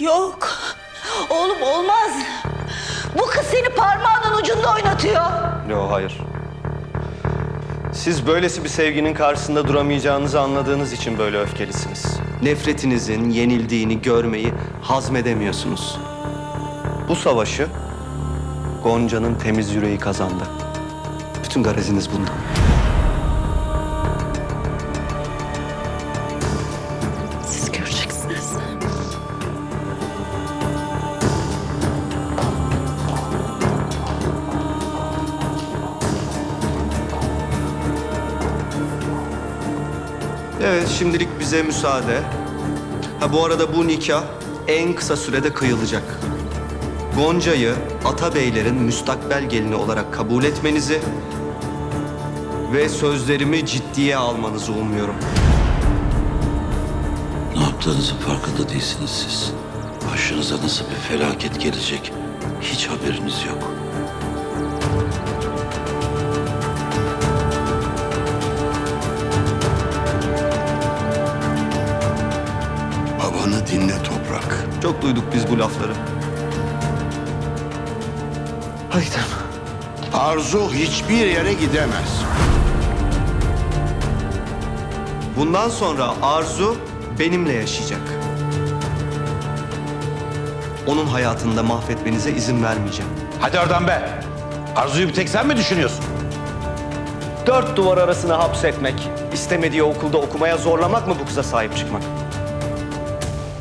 Yok. Oğlum olmaz. Bu kız seni parmağının ucunda oynatıyor. Yok hayır. Siz böylesi bir sevginin karşısında duramayacağınızı anladığınız için böyle öfkelisiniz. Nefretinizin yenildiğini görmeyi hazmedemiyorsunuz. Bu savaşı Gonca'nın temiz yüreği kazandı. Bütün gareziniz bundan. Evet, şimdilik bize müsaade. Ha bu arada bu nikah en kısa sürede kıyılacak. Gonca'yı Atabeylerin müstakbel gelini olarak kabul etmenizi ve sözlerimi ciddiye almanızı umuyorum. Ne yaptığınızın farkında değilsiniz siz. Başınıza nasıl bir felaket gelecek hiç haberiniz yok. Çok duyduk biz bu lafları. Hadi gidelim. Arzu hiçbir yere gidemez. Bundan sonra Arzu benimle yaşayacak. Onun hayatını da mahvetmenize izin vermeyeceğim. Hadi oradan be. Arzu'yu bir tek sen mi düşünüyorsun? Dört duvar arasına hapsetmek, istemediği okulda okumaya zorlamak mı bu kıza sahip çıkmak?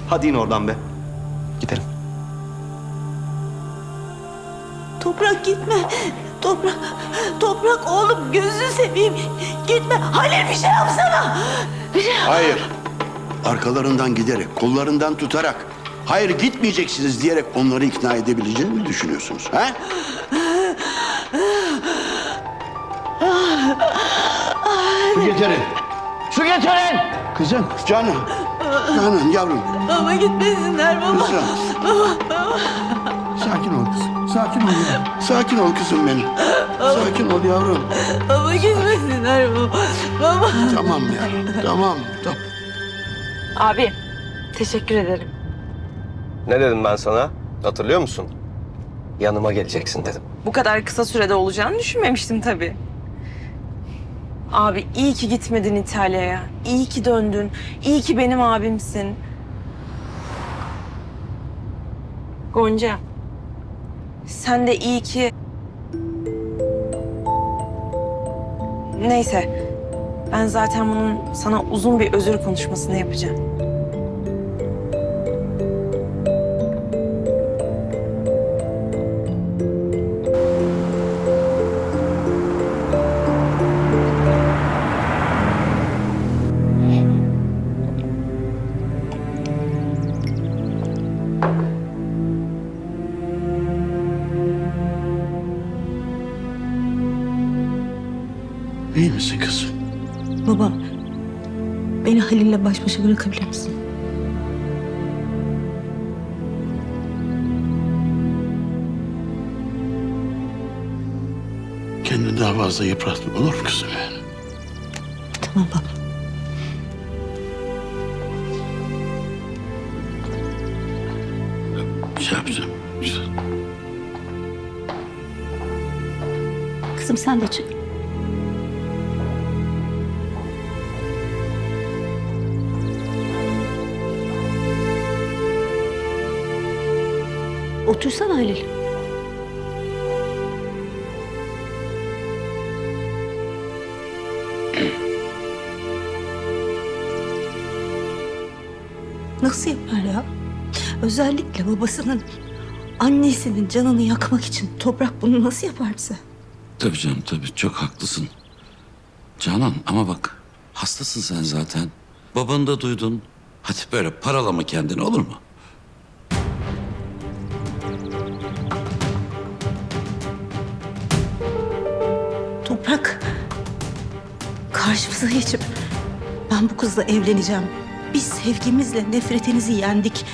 Hadi in oradan be. Toprak gitme. Toprak, toprak oğlum gözünü seveyim. Gitme. Halil bir şey yapsana. Bir şey yap. Hayır. Arkalarından giderek, kollarından tutarak, hayır gitmeyeceksiniz diyerek onları ikna edebileceğini mi düşünüyorsunuz? Ha? Su getirin. Su getirin. Kızım, canım. Canım, yavrum. Baba gitmesinler baba. Kızım. Sakin ol kızım. Sakin ol yavrum. Sakin ol kızım benim. Sakin ol yavrum. Baba gitmesinler baba. Baba. Tamam ya. Tamam. Tamam. Abi, teşekkür ederim. Ne dedim ben sana? Hatırlıyor musun? Yanıma geleceksin dedim. Bu kadar kısa sürede olacağını düşünmemiştim tabii. Abi iyi ki gitmedin İtalya'ya. İyi ki döndün. İyi ki benim abimsin. Gonca. Sen de iyi ki... Neyse. Ben zaten bunun sana uzun bir özür konuşmasını yapacağım. İyi misin kızım? Baba. Beni Halil'le baş başa bırakabilir misin? Kendini daha fazla yıpratma olur mu kızım? Tamam baba. Yapacağım. Güzel. Kızım sen de çık. Otursana Halil. Nasıl yapar ya? Özellikle babasının, annesinin canını yakmak için toprak bunu nasıl yapar bize? Tabii canım tabii çok haklısın. Canan ama bak hastasın sen zaten. Babanı da duydun. Hadi böyle paralama kendini olur mu? Karşımıza geçip ben bu kızla evleneceğim. Biz sevgimizle nefretinizi yendik.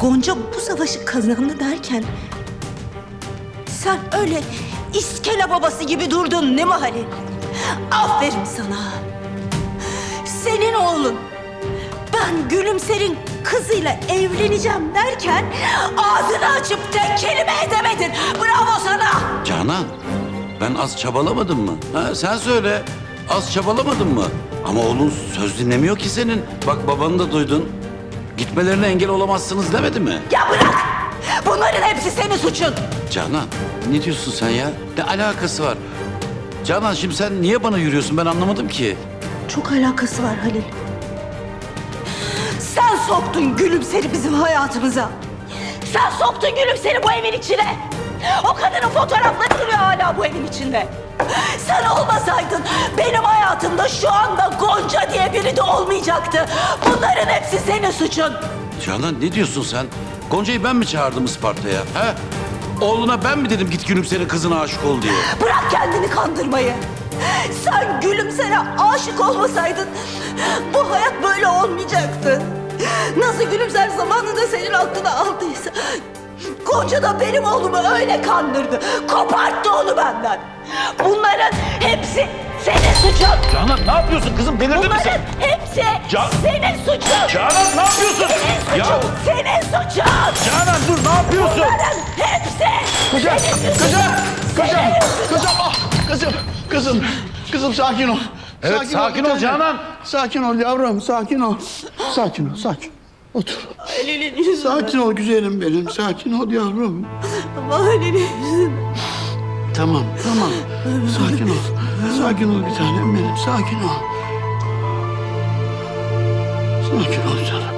Gonca bu savaşı kazandı derken sen öyle iskele babası gibi durdun ne mi Halil? Aferin sana. Senin oğlun. Ben gülümserin kızıyla evleneceğim derken ağzını açıp tek kelime edemedin. Bravo sana. Canan, ben az çabalamadım mı? Ha, sen söyle. Az çabalamadın mı? Ama oğlun söz dinlemiyor ki senin. Bak babanı da duydun. Gitmelerine engel olamazsınız demedi mi? Ya bırak. Bunların hepsi senin suçun. Canan, ne diyorsun sen ya? Ne alakası var? Canan şimdi sen niye bana yürüyorsun ben anlamadım ki. Çok alakası var Halil. Sen soktun gülümseri bizim hayatımıza. Sen soktun gülümseri bu evin içine. O kadının fotoğrafları duruyor hala bu evin içinde. Sen olmasaydın benim hayatımda şu anda Gonca diye biri de olmayacaktı. Bunların hepsi senin suçun. Canan ne diyorsun sen? Gonca'yı ben mi çağırdım Isparta'ya? He? Oğluna ben mi dedim git gülümserin kızına aşık ol diye? Bırak kendini kandırmayı. Sen gülümsere aşık olmasaydın bu hayat böyle olmayacaktı. Nasıl gülümser zamanında senin aklını aldıysa... Gonca da benim oğlumu öyle kandırdı. Koparttı onu benden. Bunların hepsi senin suçun. Canan ne yapıyorsun kızım? Delirdin mi sen? Bunların hepsi Can- senin suçun. Canan ne yapıyorsun? Senin suçun. Ya Senin suçun. Canan dur ne yapıyorsun? Bunların hepsi Kızım, senin suçun. kızım, kızım, Senin suçun. kızım, ah, kızım, kızım, kızım sakin ol. Evet, sakin bir ol tanem. Canan. Sakin ol yavrum, sakin ol. Sakin ol, sakin. Otur. Halil'in yüzünden. Sakin ol güzelim benim, sakin ol yavrum. Ama Halil'in yüzünden. Tamam, tamam. Sakin ol. Sakin ol bir tanem benim, sakin ol. Sakin ol canım.